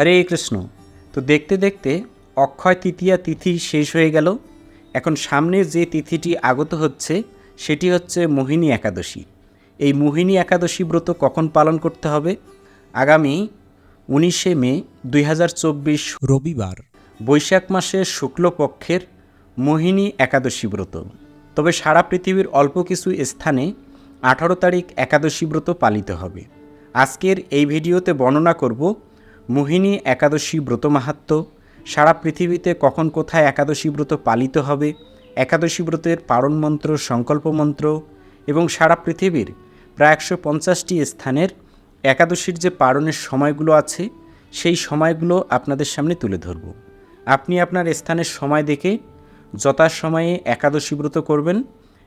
হরে কৃষ্ণ। তো দেখতে দেখতে অক্ষয় তৃতীয়া তিথি শেষ হয়ে গেল। এখন সামনে যে তিথিটি আগত হচ্ছে সেটি হচ্ছে মোহিনী একাদশী। এই মোহিনী একাদশী ব্রত কখন পালন করতে হবে? আগামী উনিশে মে দুই হাজার চব্বিশ রবিবার। বৈশাখ মাসের শুক্লপক্ষের মোহিনী একাদশী ব্রত। তবে সারা পৃথিবীর অল্প কিছু স্থানে আঠারো তারিখ একাদশী ব্রত পালিত হবে। আজকের এই ভিডিওতে বর্ণনা করব মোহিনী একাদশী ব্রত মাহাত্ম্য সারা পৃথিবীতে কখন কোথায় একাদশী ব্রত পালিত হবে, একাদশী ব্রতের পারণ মন্ত্র, সংকল্প মন্ত্র এবং সারা পৃথিবীর প্রায় একশো পঞ্চাশটি স্থানের একাদশীর যে পারণের সময়গুলো আছে, সেই সময়গুলো আপনাদের সামনে তুলে ধরব। আপনি আপনার স্থানের সময় দেখে যথাসময়ে একাদশী ব্রত করবেন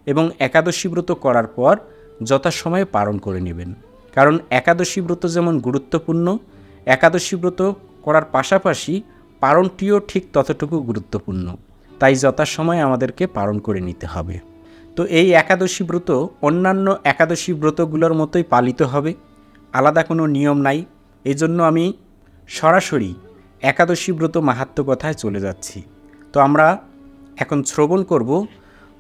এবং একাদশী ব্রত করার পর যথাসময়ে পালন করে নেবেন। কারণ একাদশী ব্রত যেমন গুরুত্বপূর্ণ একাদশী ব্রত করার পাশাপাশি পারণটিও ঠিক ততটুকু গুরুত্বপূর্ণ। তাই যথাসময়ে আমাদেরকে পালন করে নিতে হবে। তো এই একাদশী ব্রত অন্যান্য একাদশী ব্রতগুলোর মতোই পালিত হবে। আলাদা কোনো নিয়ম নাই। এজন্য আমি সরাসরি একাদশী ব্রত মাহাত্ম কথায় চলে যাচ্ছি। তো আমরা এখন শ্রবণ করব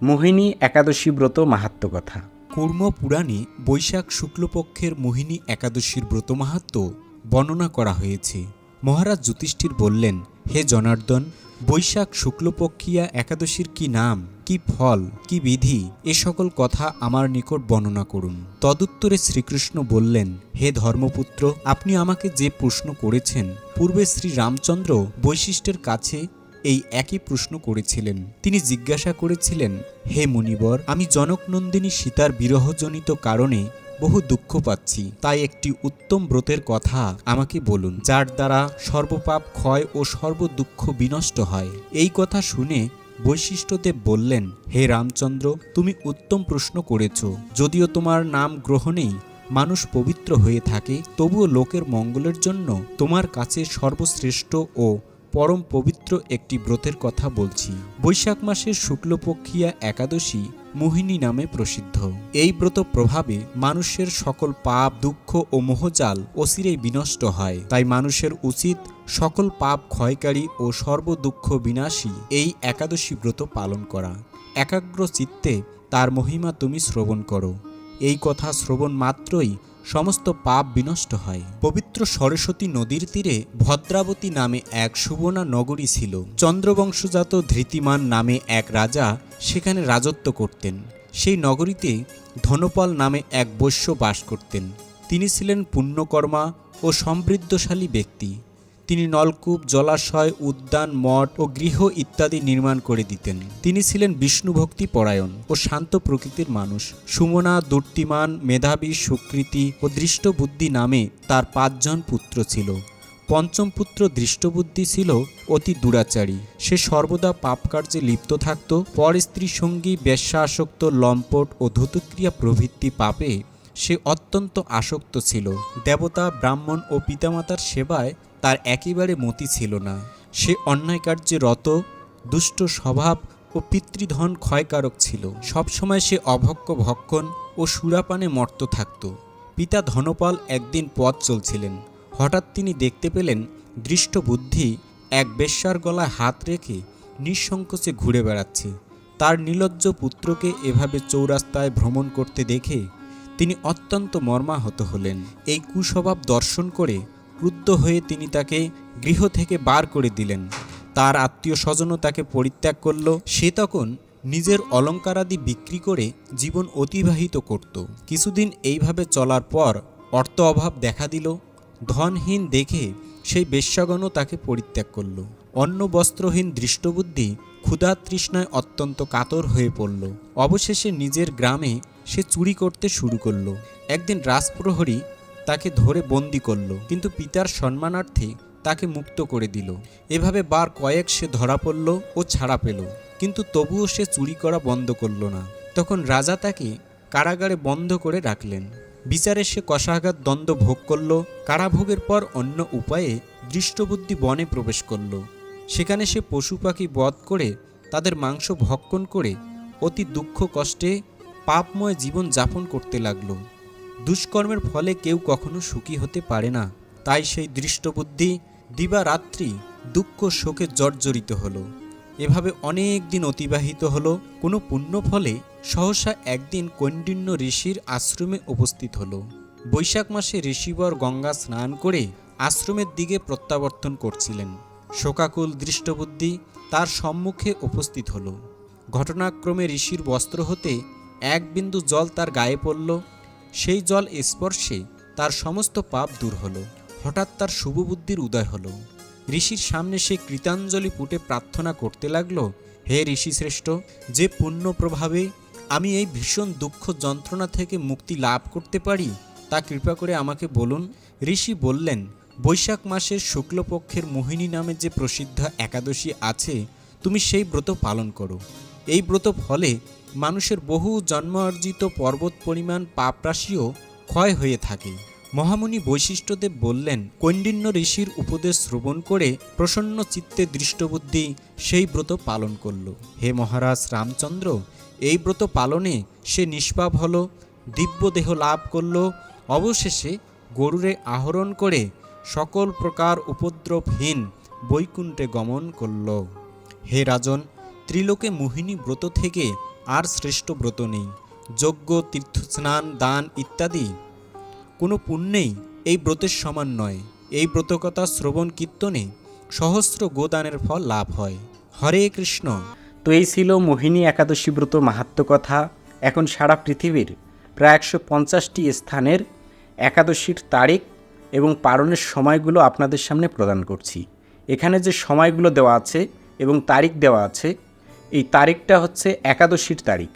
মোহিনী একাদশী ব্রত মাহাত্ম কথা। কর্ম পুরাণে বৈশাখ শুক্লপক্ষের মোহিনী একাদশীর ব্রত মাহাত্ম বর্ণনা করা হয়েছে। মহারাজ যুধিষ্ঠির বললেন, হে জনার্দন, বৈশাখ শুক্লপক্ষিয়া একাদশীর কি নাম, কি ফল, কি বিধি, এ সকল কথা আমার নিকট বর্ণনা করুন। তদুত্তরে শ্রীকৃষ্ণ বললেন, হে ধর্মপুত্র, আপনি আমাকে যে প্রশ্ন করেছেন, পূর্বে শ্রী রামচন্দ্র বৈশিষ্ট্যের কাছে এই একই প্রশ্ন করেছিলেন। তিনি জিজ্ঞাসা করেছিলেন, হে মুনিবর, আমি জনকনন্দিনী সীতার বিরহজনিত কারণে বহু দুঃখ পাচ্ছি। তাই একটি উত্তম ব্রতের কথা আমাকে বলুন, যার দ্বারা সর্বপাপ ক্ষয় ও সর্বদুঃখ বিনষ্ট হয়। এই কথা শুনে বৈশিষ্ট্যদেব বললেন, হে রামচন্দ্র, তুমি উত্তম প্রশ্ন করেছ। যদিও তোমার নাম গ্রহণেই মানুষ পবিত্র হয়ে থাকে, তবুও লোকের মঙ্গলের জন্য তোমার কাছে সর্বশ্রেষ্ঠ ও পরম পবিত্র একটি ব্রতের কথা বলছি। বৈশাখ মাসের শুক্লপক্ষিয়া একাদশী মোহিনী নামে প্রসিদ্ধ। এই ব্রত প্রভাবে মানুষের সকল পাপ, দুঃখ ও মোহজাল অচিরেই বিনষ্ট হয়। তাই মানুষের উচিত সকল পাপ ক্ষয়কারী ও সর্বদুঃখ বিনাশী এই একাদশী ব্রত পালন করা। একাগ্র চিত্তে তার মহিমা তুমি শ্রবণ করো। এই কথা শ্রবণ মাত্রই সমস্ত পাপ বিনষ্ট হয়। পবিত্র সরস্বতী নদীর তীরে ভদ্রাবতী নামে এক সুবর্ণা নগরী ছিল। চন্দ্রবংশজাত ধৃতিমান নামে এক রাজা সেখানে রাজত্ব করতেন। সেই নগরীতে ধনপাল নামে এক বৈশ্য বাস করতেন। তিনি ছিলেন পুণ্যকর্মা ও সমৃদ্ধশালী ব্যক্তি। তিনি নলকূপ, জলাশয়, উদ্যান, মঠ ও গৃহ ইত্যাদি নির্মাণ করে দিতেন। তিনি ছিলেন বিষ্ণুভক্তি পরায়ণ ও শান্ত প্রকৃতির মানুষ। সুমনা, দুর্তিমান, মেধাবী, সুকৃতি ও দৃষ্টবুদ্ধি নামে তার পাঁচজন পুত্র ছিল। পঞ্চম পুত্র দৃষ্টবুদ্ধি ছিল অতি দুরাচারী। সে সর্বদা পাপকার্যে লিপ্ত থাকত। পর স্ত্রী সঙ্গী, বেশ্যাসক্ত, লম্পট ও ধুতুক্রিয়া প্রভৃতি পাপে সে অত্যন্ত আসক্ত ছিল। দেবতা, ব্রাহ্মণ ও পিতামাতার সেবায় তার একেবারে মতি ছিল না। সে অন্যায় কার্যে রত, দুষ্ট স্বভাব ও পিতৃধন ক্ষয়কারক ছিল। সবসময় সে অভক্ষ ভক্ষণ ও সুরাপানে মর্ত থাকত। পিতা ধনপাল একদিন পথ চলছিলেন। হঠাৎ তিনি দেখতে পেলেন দৃষ্ট বুদ্ধি এক বেশ্যার গলায় হাত রেখে নিঃসংকোচে ঘুরে বেড়াচ্ছে। তার নিলজ্জ পুত্রকে এভাবে চৌরাস্তায় ভ্রমণ করতে দেখে তিনি অত্যন্ত মর্মাহত হলেন। এই কুস্বভাব দর্শন করে ক্রুদ্ধ হয়ে তিনি তাকে গৃহ থেকে বার করে দিলেন। তার আত্মীয় স্বজনও তাকে পরিত্যাগ করল। সে তখন নিজের অলঙ্কারাদি বিক্রি করে জীবন অতিবাহিত করত। কিছুদিন এইভাবে চলার পর অর্থ অভাব দেখা দিল। ধনহীন দেখে সেই বেশ্যাগণও তাকে পরিত্যাগ করল। অন্ন বস্ত্রহীন দৃষ্টবুদ্ধি ক্ষুধা তৃষ্ণায় অত্যন্ত কাতর হয়ে পড়ল। অবশেষে নিজের গ্রামে সে চুরি করতে শুরু করল। একদিন রাজপ্রহরী তাকে ধরে বন্দি করল, কিন্তু পিতার সম্মানার্থে তাকে মুক্ত করে দিল। এভাবে বার কয়েক সে ধরা পড়ল ও ছাড়া পেল, কিন্তু তবুও সে চুরি করা বন্ধ করল না। তখন রাজা তাকে কারাগারে বন্ধ করে রাখলেন। বিচারে সে কষাঘাত দ্বন্দ্ব ভোগ করল, কারাভোগের পর অন্য উপায়ে দৃষ্টবুদ্ধি বনে প্রবেশ করল। সেখানে সে পশু পাখি বধ করে তাদের মাংস ভক্ষণ করে অতি দুঃখ কষ্টে পাপময় জীবন যাপন করতে লাগল। দুষ্কর্মের ফলে কেউ কখনো সুখী হতে পারে না। তাই সেই দৃষ্টবুদ্ধি দিবারাত্রি দুঃখ শোকে জর্জরিত হলো। এভাবে অনেক দিন অতিবাহিত হলো। কোনো পুণ্য ফলে সহসা একদিন কৌণ্ডিন্য ঋষির আশ্রমে উপস্থিত হলো। বৈশাখ মাসে ঋষিবর গঙ্গা স্নান করে আশ্রমের দিকে প্রত্যাবর্তন করছিলেন। শোকাকুল দৃষ্টবুদ্ধি তার সম্মুখে উপস্থিত হলো। ঘটনাক্রমে ঋষির বস্ত্র হতে এক বিন্দু জল তার গায়ে পড়ল। সেই জল স্পর্শে তার সমস্ত পাপ দূর হলো। হঠাৎ তার শুভবুদ্ধির উদয় হলো। ঋষির সামনে সে কৃতাঞ্জলি পুটে প্রার্থনা করতে লাগল, হে ঋষিশ্রেষ্ঠ, যে পুণ্য প্রভাবে আমি এই ভীষণ দুঃখ যন্ত্রণা থেকে মুক্তি লাভ করতে পারি, তা কৃপা করে আমাকে বলুন। ঋষি বললেন, বৈশাখ মাসের শুক্লপক্ষের মোহিনী নামে যে প্রসিদ্ধ একাদশী আছে, তুমি সেই ব্রত পালন করো। এই ব্রত ফলে মানুষের বহু জন্ম অর্জিত পর্বত পরিমাণ পাপরাশিও ক্ষয় হয়ে থাকে। মহামুনি বৈশিষ্ট্যদেব বললেন কৌণ্ডিন্য ঋষির উপদেশ শ্রবণ করে প্রসন্ন চিত্তে দৃষ্টবুদ্ধি সেই ব্রত পালন করল। হে মহারাজ রামচন্দ্র, এই ব্রত পালনে সে নিষ্পাপ হল, দিব্য দেহ লাভ করল, অবশেষে গরুরে আহরণ করে সকল প্রকার উপদ্রবহীন বৈকুণ্ঠে গমন করল। হে রাজন, ত্রিলোকে মোহিনী ব্রত থেকে আর শ্রেষ্ঠ ব্রত নেই, যজ্ঞ, তীর্থস্নান, দান ইত্যাদি। কোনো পুণ্যেই এই ব্রতের সমান নয়। এই ব্রতকথা শ্রবণ কীর্তনে সহস্র গোদানের ফল লাভ হয়। হরে কৃষ্ণ। তো এই ছিল মোহিনী একাদশী ব্রত মাহাত্ম কথা এখন সারা পৃথিবীর প্রায় একশো পঞ্চাশটি স্থানের একাদশীর তারিখ এবং পালনের সময়গুলো আপনাদের সামনে প্রদান করছি। এখানে যে সময়গুলো দেওয়া আছে এবং তারিখ দেওয়া আছে এই তারিখটা হচ্ছে একাদশীর তারিখ।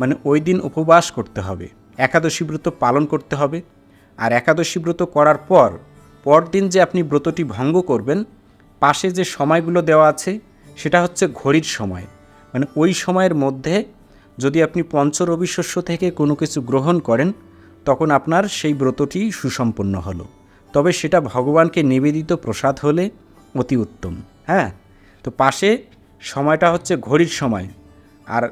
মানে ওই দিন উপবাস করতে হবে। একাদশী ব্রত পালন করতে হবে। আর একাদশী ব্রত করার পর, পরদিন যে আপনি ব্রতটি ভঙ্গ করবেন, পাশে যে সময়গুলো দেওয়া আছে, সেটা হচ্ছে ঘড়ির সময়। মানে ওই সময়ের মধ্যে যদি আপনি পঞ্চরবি শস্য থেকে কোনো কিছু গ্রহণ করেন, তখন আপনার সেই ব্রতটি সুসম্পন্ন হলো। তবে সেটা ভগবানকে নিবেদিত প্রসাদ হলে অতি উত্তম। হ্যাঁ? তো পাশে সময়টা হচ্ছে ঘড়ির সময়। আর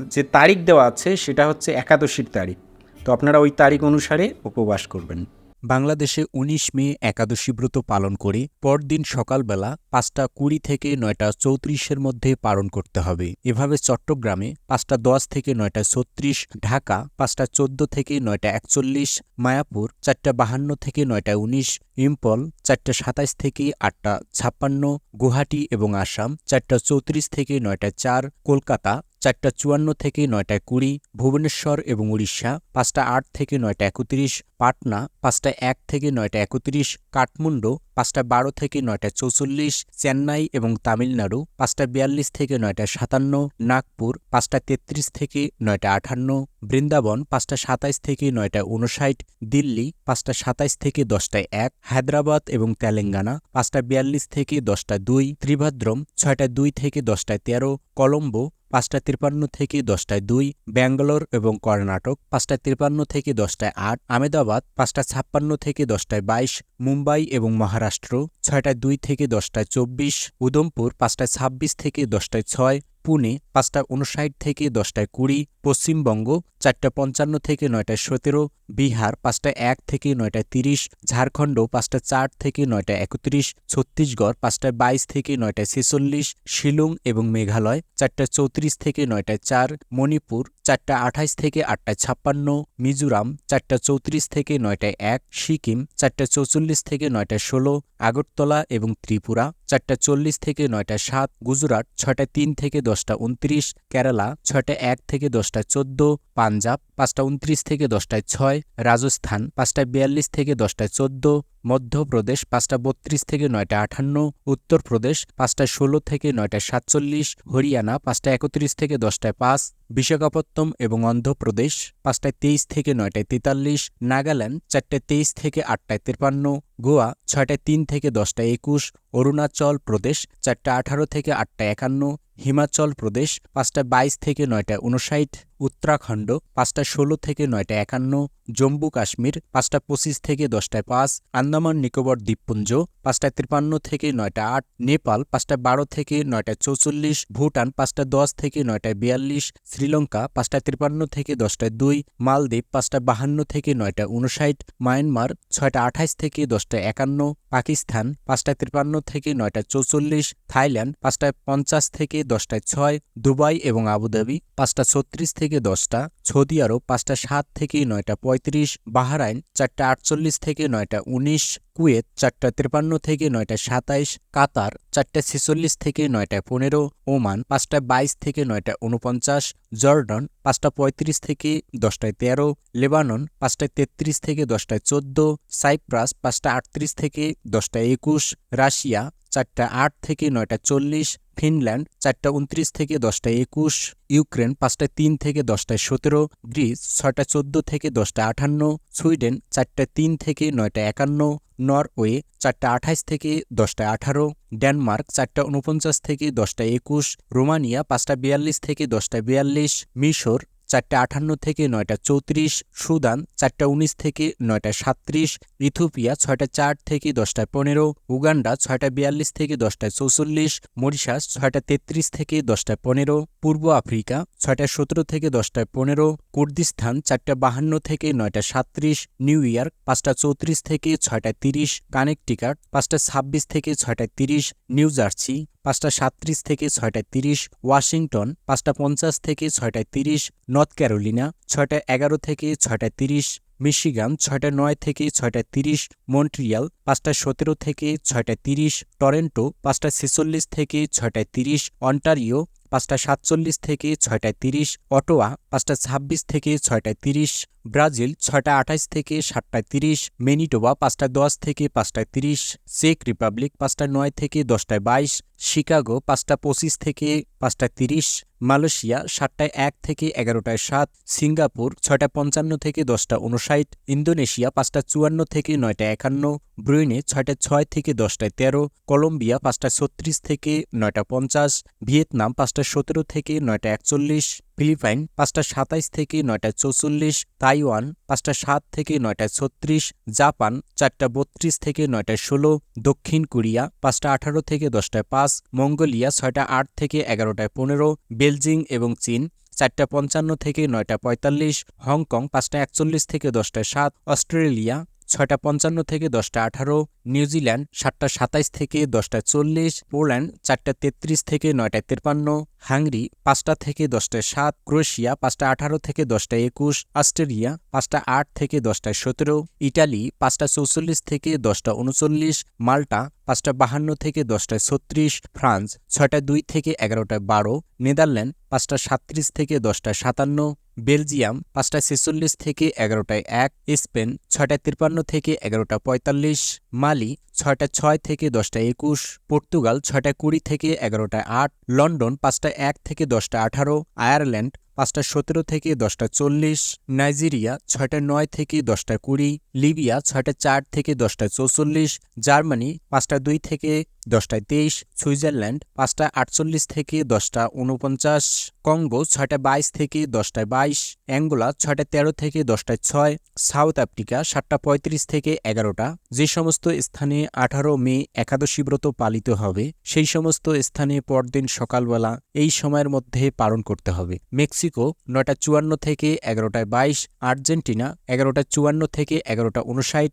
যে তারিখ দেওয়া আছে সেটা হচ্ছে একাদশীর তারিখ। তো আপনারা ওই তারিখ অনুসারে উপবাস করবেন। বাংলাদেশে ১৯ মে একাদশী ব্রত পালন করে পরদিন সকালবেলা পাঁচটা কুড়ি থেকে নয়টা চৌত্রিশের মধ্যে পালন করতে হবে। এভাবে চট্টগ্রামে পাঁচটা দশ থেকে নয়টা ছত্রিশ, ঢাকা পাঁচটা চোদ্দ থেকে নয়টা একচল্লিশ, মায়াপুর চারটা বাহান্ন থেকে নয়টা উনিশ, ইম্পল চারটা সাতাইশ থেকে আটটা ছাপ্পান্ন, গুয়াহাটি এবং আসাম চারটা চৌত্রিশ থেকে নয়টা চার, কলকাতা চারটা চুয়ান্ন থেকে নয়টা কুড়ি, ভুবনেশ্বর এবং উড়িষ্যা, পাঁচটা আট থেকে নয়টা একত্রিশ, পাটনা, পাঁচটা এক থেকে নয়টা একত্রিশ, কাঠমান্ডু, পাঁচটা বারো থেকে নয়টা চৌচল্লিশ, চেন্নাই এবং তামিলনাড়ু, পাঁচটা বিয়াল্লিশ থেকে নয়টা সাতান্ন, নাগপুর, পাঁচটা তেত্রিশ থেকে নয়টা আটান্ন বৃন্দাবন, পাঁচটা সাতাইশ থেকে নয়টা উনষাট দিল্লি, পাঁচটা সাতাইশ থেকে দশটায় এক, হায়দ্রাবাদ এবং তেলেঙ্গানা, পাঁচটা বিয়াল্লিশ থেকে দশটা দুই, ত্রিভাদ্রম ছয়টা দুই থেকে দশটায় তেরো, কলম্বো পাঁচটা তিপ্পান্ন থেকে দশটায় দুই, ব্যাঙ্গালোর এবং কর্ণাটক পাঁচটা তিপ্পান্ন থেকে দশটায় আট আমেদাবাদ পাঁচটা ছাপ্পান্ন থেকে দশটায় বাইশ, মুম্বাই এবং মহারাষ্ট্র ছয়টায় দুই থেকে দশটায় চব্বিশ উদমপুর পাঁচটায় ছাব্বিশ থেকে দশটায় ছয় পুনে পাঁচটা উনষাট থেকে দশটায় কুড়ি, পশ্চিমবঙ্গ চারটা পঞ্চান্ন থেকে নয়টায় সতেরো, বিহার পাঁচটা এক থেকে নয়টায় তিরিশ, ঝাড়খণ্ড পাঁচটা চার থেকে নয়টায় একত্রিশ, ছত্তিশগড় পাঁচটায় বাইশ থেকে নয়টায় ছেচল্লিশ, শিলং এবং মেঘালয় চারটা চৌত্রিশ থেকে নয়টায় চার, মণিপুর চারটা আঠাইশ থেকে আটটায় ছাপ্পান্ন, মিজোরাম চারটা চৌত্রিশ থেকে নয়টায় এক, সিকিম চারটা চৌচল্লিশ থেকে নয়টা ষোলো, আগরতলা এবং ত্রিপুরা চারটা চল্লিশ থেকে নয়টা সাত, গুজরাট ছয়টা তিন থেকে দশটা উনত্রিশ কেরালা ছয়টা এক থেকে দশটা চোদ্দ, পাঞ্জাব পাঁচটা উনত্রিশ থেকে দশটায় ছয়, রাজস্থান পাঁচটা বিয়াল্লিশ থেকে দশটায় চোদ্দ, মধ্যপ্রদেশ পাঁচটা বত্রিশ থেকে নয়টা আঠান্ন, উত্তরপ্রদেশ পাঁচটা ষোলো থেকে নয়টায় সাতচল্লিশ, হরিয়ানা পাঁচটা একত্রিশ থেকে দশটায় পাঁচ বিশাখাপত্তম এবং অন্ধ্রপ্রদেশ পাঁচটায় তেইশ থেকে নয়টায় তেতাল্লিশ, নাগাল্যান্ড চারটায় তেইশ থেকে আটটায় তেপান্ন গোয়া ছয়টায় তিন থেকে দশটা একুশ, অরুণাচল প্রদেশ চারটা আঠারো থেকে আটটা একান্ন, হিমাচল প্রদেশ পাঁচটা বাইশ থেকে নয়টা উনষাট উত্তরাখণ্ড পাঁচটা ষোলো থেকে নয়টা একান্ন, জম্মু কাশ্মীর পাঁচটা পঁচিশ থেকে দশটায় পাঁচ, আন্দামান নিকোবর দ্বীপপুঞ্জ পাঁচটা তিপ্পান্ন থেকে নয়টা আট, নেপাল পাঁচটা বারো থেকে নয়টা চৌচল্লিশ, ভুটান পাঁচটা দশ থেকে নয়টায় বিয়াল্লিশ, শ্রীলঙ্কা পাঁচটা তিপ্পান্ন থেকে দশটায় দুই, মালদ্বীপ পাঁচটা বাহান্ন থেকে নয়টা উনষাট মায়ানমার ছয়টা আঠাইশ থেকে দশটা দশটা একান্ন, পাকিস্তান পাঁচটায় তিপ্পান্ন থেকে নয়টা চৌচল্লিশ, থাইল্যান্ড পাঁচটায় পঞ্চাশ থেকে দশটায় ছয়, দুবাই এবং আবুধাবি পাঁচটা ছত্রিশ থেকে দশটা, সৌদি আরব পাঁচটা সাত থেকে নয়টা পঁয়ত্রিশ, বাহরাইন চারটা আটচল্লিশ থেকে নয়টা উনিশ, কুয়েত চারটা তিপ্পান্ন থেকে নয়টা সাতাইশ, কাতার চারটা ছেচল্লিশ থেকে নয়টা পনেরো, ওমান পাঁচটা বাইশ থেকে নয়টা উনপঞ্চাশ জর্ডন পাঁচটা পঁয়ত্রিশ থেকে দশটায় তেরো, লেবানন পাঁচটায় তেত্রিশ থেকে দশটায় চোদ্দ, সাইপ্রাস পাঁচটা আটত্রিশ থেকে দশটায় একুশ, রাশিয়া চারটা আট থেকে নয়টা চল্লিশ, ফিনল্যান্ড চারটা উনত্রিশ থেকে দশটা একুশ, ইউক্রেন পাঁচটায় তিন থেকে দশটায় সতেরো, গ্রিস ছয়টা চোদ্দ থেকে দশটা আঠান্ন, সুইডেন চারটা তিন থেকে নয়টা একান্ন, নরওয়ে চারটা আঠাইশ থেকে দশটা আঠারো, ডেনমার্ক চারটা উনপঞ্চাশ থেকে দশটা একুশ, রোমানিয়া পাঁচটা বিয়াল্লিশ থেকে দশটা বিয়াল্লিশ, মিশর চারটা আটান্ন থেকে নয়টা চৌত্রিশ, সুদান চারটা উনিশ থেকে নয়টা সাত্রিশ ইথোপিয়া ছয়টা চার থেকে দশটায় পনেরো, উগান্ডা ছয়টা বিয়াল্লিশ থেকে দশটায় চৌচল্লিশ, মরিশাস ছয়টা তেত্রিশ থেকে দশটায় পনেরো পূর্ব আফ্রিকা ছয়টা সতেরো থেকে দশটায় পনেরো, কুর্দিস্তান চারটা বাহান্ন থেকে নয়টা সাত্রিশ নিউ ইয়র্ক পাঁচটা চৌত্রিশ থেকে ছয়টায় তিরিশ, কানেকটিকাট পাঁচটা ছাব্বিশ থেকে ছয়টায় তিরিশ, নিউ জার্সি পাঁচটা সাত্রিশ থেকে ছয়টায় তিরিশ, ওয়াশিংটন পাঁচটা পঞ্চাশ থেকে ছয়টায় তিরিশ, নর্থ ক্যারোলিনা ছয়টা এগারো থেকে ছয়টায় তিরিশ, মিশিগান ছয়টা নয় থেকে ছয়টায় তিরিশ, মন্ট্রিয়াল পাঁচটা সতেরো থেকে ছয়টায় তিরিশ, টরেন্টো পাঁচটা ছেচল্লিশ থেকে ছয়টায় তিরিশ, অন্টারিও পাঁচটা সাতচল্লিশ থেকে ছয়টায় তিরিশ অটোয়া পাঁচটা ছাব্বিশ থেকে ছয়টায় তিরিশ, ব্রাজিল ছয়টা আঠাইশ থেকে সাতটায় তিরিশ, মেনিটোবা পাঁচটা দশ থেকে পাঁচটায় তিরিশ, চেক রিপাবলিক পাঁচটা নয় থেকে দশটায় বাইশ, শিকাগো পাঁচটা পঁচিশ থেকে পাঁচটায় তিরিশ, মালয়েশিয়া সাতটায় এক থেকে এগারোটায় সাত, সিঙ্গাপুর ছয়টা পঞ্চান্ন থেকে দশটা উনষাট ইন্দোনেশিয়া পাঁচটা চুয়ান্ন থেকে নয়টা একান্ন, ব্রুইনে ছয়টা ছয় থেকে দশটায় তেরো, কলম্বিয়া পাঁচটা ছত্রিশ থেকে নয়টা পঞ্চাশ, ভিয়েতনাম পাঁচটা সতেরো থেকে নয়টা একচল্লিশ ফিলিপাইন, পাঁচটা সাতাইশ থেকে নয়টা চৌচল্লিশ, তাইওয়ান, পাঁচটা সাত থেকে নয়টা ছত্রিশ, জাপান, চারটা বত্রিশ থেকে নয়টা ষোলো, দক্ষিণ কোরিয়া, পাঁচটা আঠারো থেকে দশটায় পাঁচ, মঙ্গোলিয়া, ছয়টা আট থেকে এগারোটায় পনেরো, বেলজিং এবং চীন, চারটা পঞ্চান্ন থেকে নয়টা পঁয়তাল্লিশ, হংকং, পাঁচটা একচল্লিশ থেকে দশটায় সাত, অস্ট্রেলিয়া ছয়টা পঞ্চান্ন থেকে দশটা আঠারো, নিউজিল্যান্ড সাতটা সাতাইশ থেকে দশটা চল্লিশ, পোল্যান্ড চারটা তেত্রিশ থেকে নয়টা তেপান্ন হাঙ্গরি পাঁচটা থেকে দশটায় সাত, ক্রোয়েশিয়া পাঁচটা আঠারো থেকে দশটা একুশ, অস্ট্রেলিয়া পাঁচটা আট থেকে দশটায় সতেরো, ইটালি পাঁচটা চৌচল্লিশ থেকে দশটা উনচল্লিশ, মাল্টা পাঁচটা বাহান্ন থেকে দশটায় ছত্রিশ, ফ্রান্স ছয়টা দুই থেকে এগারোটায় বারো, নেদারল্যান্ড পাঁচটা সাত্রিশ থেকে দশটায় সাতান্ন, বেলজিয়াম পাঁচটা ছেচল্লিশ থেকে এগারোটায় এক, স্পেন ছয়টা তিপ্পান্ন থেকে এগারোটা পঁয়তাল্লিশ, মালি ছয়টা ছয় থেকে দশটা একুশ, পর্তুগাল ছয়টা কুড়ি থেকে এগারোটায় আট, লন্ডন পাঁচটা এক থেকে দশটা আঠারো, আয়ারল্যান্ড পাঁচটা সতেরো থেকে দশটা চল্লিশ, নাইজেরিয়া ছয়টা নয় থেকে দশটা কুড়ি, লিবিয়া ছয়টা চার থেকে দশটা চৌচল্লিশ, জার্মানি পাঁচটা দুই থেকে দশটায় তেইশ, সুইজারল্যান্ড পাঁচটা আটচল্লিশ থেকে দশটা উনপঞ্চাশ কঙ্গো ছয়টা বাইশ থেকে দশটায় বাইশ, অ্যাঙ্গোলা ছয়টা তেরো থেকে দশটায় ছয়, সাউথ আফ্রিকা সাতটা পঁয়ত্রিশ থেকে এগারোটা। যে সমস্ত স্থানে আঠারো মে একাদশী ব্রত পালিত হবে, সেই সমস্ত স্থানে পরদিন সকালবেলা এই সময়ের মধ্যে পালন করতে হবে। মেক্সিকো নয়টা চুয়ান্ন থেকে এগারোটায় বাইশ, আর্জেন্টিনা এগারোটা চুয়ান্ন থেকে এগারোটা উনষাট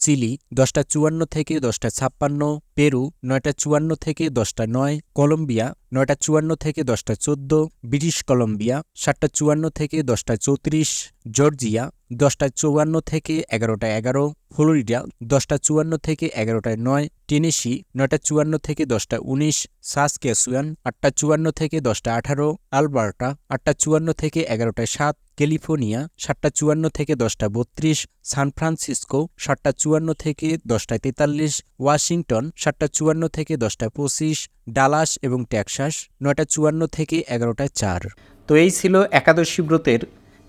চিলি দশটা চুয়ান্ন থেকে দশটা ছাপ্পান্ন, পেরু নয়টা চুয়ান্ন থেকে দশটা নয়, কলম্বিয়া নয়টা চুয়ান্ন থেকে দশটা চোদ্দ, ব্রিটিশ কলম্বিয়া সাতটা চুয়ান্ন থেকে দশটা চৌত্রিশ, জর্জিয়া দশটা চুয়ান্ন থেকে এগারোটা এগারো, ফ্লোরিডা দশটা চুয়ান্ন থেকে এগারোটায় নয়, টেনেসি নয়টা চুয়ান্ন থেকে দশটা উনিশ সাসকেসুয়ান আটটা চুয়ান্ন থেকে দশটা আঠারো, আলবার্টা আটটা চুয়ান্ন থেকে এগারোটায় সাত ক্যালিফোর্নিয়া সাতটা চুয়ান্ন থেকে দশটা বত্রিশ সান ফ্রান্সিসকো সাতটা চুয়ান্ন থেকে দশটায় তেতাল্লিশ ওয়াশিংটন সাতটা চুয়ান্ন থেকে দশটায় পঁচিশ ডালাস এবং টেক্সাস নয়টা চুয়ান্ন থেকে এগারোটা চার। তো এই ছিল একাদশী ব্রতের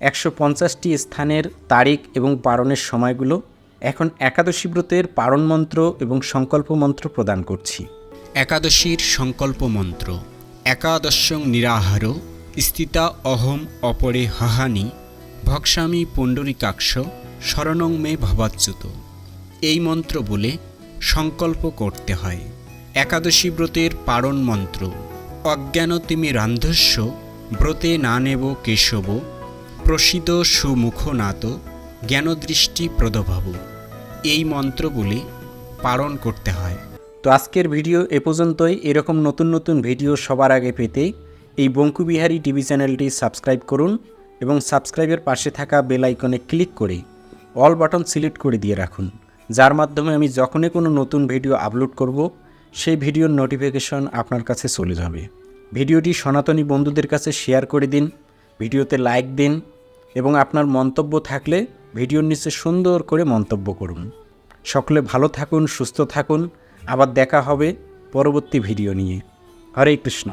একশো পঞ্চাশটি স্থানের তারিখ এবং পারণের সময়গুলো। এখন একাদশী ব্রতের পারণ মন্ত্র এবং সংকল্প মন্ত্র প্রদান করছি। একাদশীর সংকল্প মন্ত্র একাদশং নিরাহার স্থিতা অহম অপরে হাহানি ভক্সামি পুণ্ডরিকাক্ষ, শরণং মে ভবাচ্যুত। এই মন্ত্র বলে সংকল্প করতে হয়। একাদশী ব্রতের পারণ মন্ত্র। অজ্ঞান তিমি রান্ধস্য, ব্রতে না নেব কেশব। প্রসিদ সুমুখ নাত জ্ঞানদৃষ্টি প্রদভাব। এই মন্ত্র বলে পালন করতে হয়। তো আজকের ভিডিও এ পর্যন্তই। এরকম নতুন নতুন ভিডিও সবার আগে পেতে এই বঙ্কুবিহারী টিভি চ্যানেলটি সাবস্ক্রাইব করুন এবং সাবস্ক্রাইবের পাশে থাকা বেল আইকনে ক্লিক করে অল বাটন সিলেক্ট করে দিয়ে রাখুন, যার মাধ্যমে আমি যখনই কোনো নতুন ভিডিও আপলোড করব, সেই ভিডিওর নোটিফিকেশন আপনার কাছে চলে যাবে। ভিডিওটি সনাতনী বন্ধুদের কাছে শেয়ার করে দিন, ভিডিওতে লাইক দিন এবং আপনার মন্তব্য থাকলে ভিডিওর নিচে সুন্দর করে মন্তব্য করুন। সকলে ভালো থাকুন, সুস্থ থাকুন, আবার দেখা হবে পরবর্তী ভিডিও নিয়ে। হরে কৃষ্ণ।